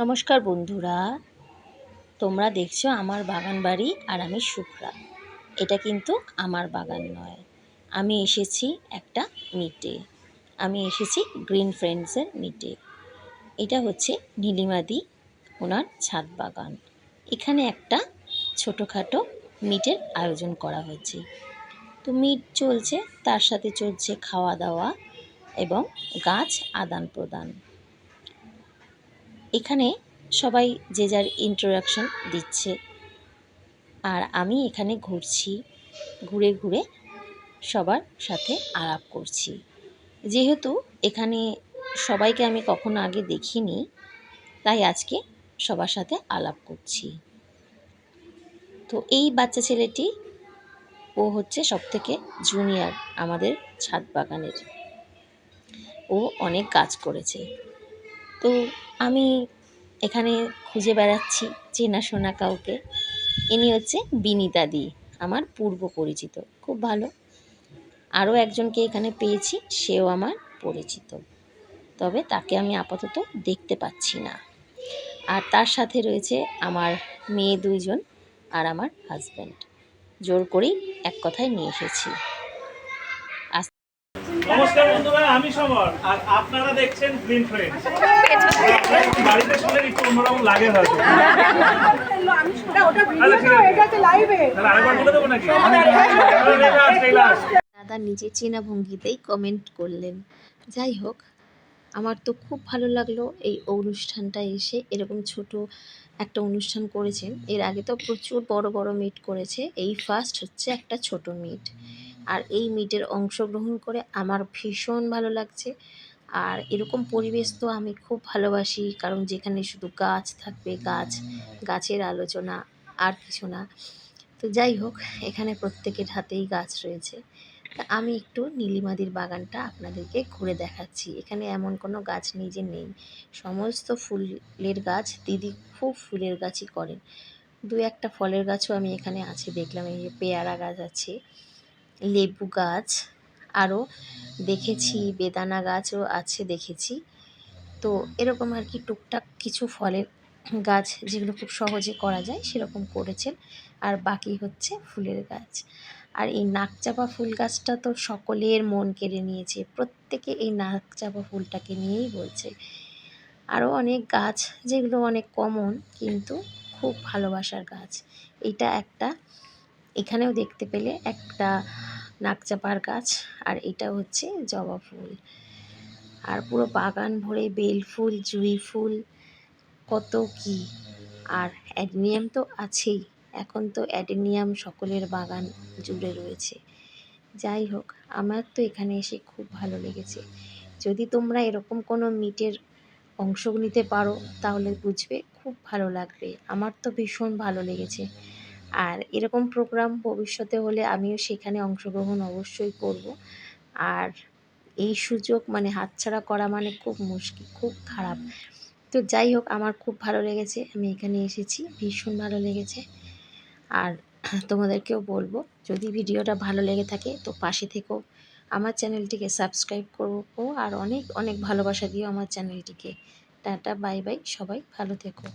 নমস্কার বন্ধুরা। তোমরা দেখছ আমার বাগান বাড়ি আর আমি শুভ্রা। এটা কিন্তু আমার বাগান নয়। আমি এসেছি একটা মিটে আমি এসেছি গ্রিন ফ্রেন্ডসের মিটে এটা হচ্ছে নীলিমাদি ওনার ছাদ বাগান। এখানে একটা ছোটোখাটো মিটের আয়োজন করা হয়েছে। তো মিট চলছে, তার সাথে চলছে খাওয়া দাওয়া এবং গাছ আদান প্রদান এখানে সবাই যে যার ইন্ট্রোডাকশন দিচ্ছে। আর আমি এখানে ঘুরছি, ঘুরে ঘুরে সবার সাথে আলাপ করছি। যেহেতু এখানে সবাইকে আমি কখনো আগে দেখিনি, তাই আজকে সবার সাথে আলাপ করছি। তো এই বাচ্চা ছেলেটি, ও হচ্ছে সবথেকে জুনিয়র আমাদের ছাদ বাগানের। ও অনেক কাজ করেছে। তো আমি এখানে খুঁজে বেড়াচ্ছি চেনাশোনা কাউকে। ইনি হচ্ছে বিনিতাদি আমার পূর্ব পরিচিত। খুব ভালো। আরও একজনকে এখানে পেয়েছি, সেও আমার পরিচিত। তবে তাকে আমি আপাতত দেখতে পাচ্ছি না। আর তার সাথে রয়েছে আমার মেয়ে দুইজন আর আমার হাজব্যান্ড জোর করেই এক কথায় নিয়ে এসেছি। নমস্কার বন্ধুরা, আমি সমর। আর আপনারা দেখছেন গ্রিন বাড়িতে শুনলে একটু অন্যরকম লাগে হয়তো। দাদা নিজে চেনা ভঙ্গিতেই কমেন্ট করলেন। যাই হোক, আমার তো খুব ভালো লাগল এই অনুষ্ঠানটা এসে। এরকম ছোট একটা অনুষ্ঠান করেছেন। এর আগে তো প্রচুর বড় বড় মিট করেছে। এই ফার্স্ট হচ্ছে একটা ছোট মিট আর এই মিটের অংশগ্রহণ করে আমার ভীষণ ভালো লাগছে। আর এরকম পরিবেশ তো আমি খুব ভালোবাসি, কারণ যেখানে শুধু গাছ থাকবে, গাছ, গাছের আলোচনা আর কিছু না। তো যাই হোক, এখানে প্রত্যেকের হাতেই গাছ রয়েছে। তা আমি একটু নীলিমাদির বাগানটা আপনাদেরকে ঘুরে দেখাচ্ছি। এখানে এমন কোনো গাছ নেই যে নেই। সমস্ত ফুলের গাছ দিদি খুব ফুলের গাছই করেন। দু একটা ফলের গাছও আমি এখানে আছে, দেখলাম এই যে পেয়ারা গাছ আছে। লেবু গাছ আরও দেখেছি, বেদানা গাছও আছে দেখেছি। তো এরকম আর কি টুকটাক কিছু ফলের গাছ যেগুলো খুব সহজে করা যায় সেরকম করেছেন। আর বাকি হচ্ছে ফুলের গাছ। আর এই নাকচাপা ফুল গাছটা তো সকলের মন কেড়ে নিয়েছে, প্রত্যেকে এই নাকচাপা ফুলটাকে নিয়েই বলছে। আরও অনেক গাছ যেগুলো অনেক কমন কিন্তু খুব ভালোবাসার গাছ। এটা একটা এখানেও দেখতে পেলে একটা নাকচাপার গাছ, আর এটা হচ্ছে জবা ফুল। আর পুরো বাগান ভরে বেল ফুল, জুঁই ফুল, কত কি। আর অ্যাডেনিয়াম তো আছেই, এখন তো অ্যাডেনিয়াম সকলের বাগান জুড়ে রয়েছে। যাই হোক, আমার তো এখানে এসে খুব ভালো লেগেছে। যদি তোমরা এরকম কোনো মিটের অংশ নিতে পারো, তাহলে বুঝবে খুব ভালো লাগবে। আমার তো ভীষণ ভালো লেগেছে। আর এরকম প্রোগ্রাম ভবিষ্যতে হলে আমিও সেখানে অংশগ্রহণ অবশ্যই করব। আর এই সুযোগ মানে হাতছাড়া করা মানে খুব মুশকিল, খুব খারাপ। তো যাই হোক, আমার খুব ভালো লেগেছে, আমি এখানে এসেছি, ভীষণ ভালো লেগেছে। আর তোমাদেরকেও বলব, যদি ভিডিওটা ভালো লেগে থাকে, তো পাশে থেকেও আমার চ্যানেলটিকে সাবস্ক্রাইব করব আর অনেক অনেক ভালোবাসা দিও আমার চ্যানেলটিকে। টাটা, বাই বাই, সবাই ভালো থেকো।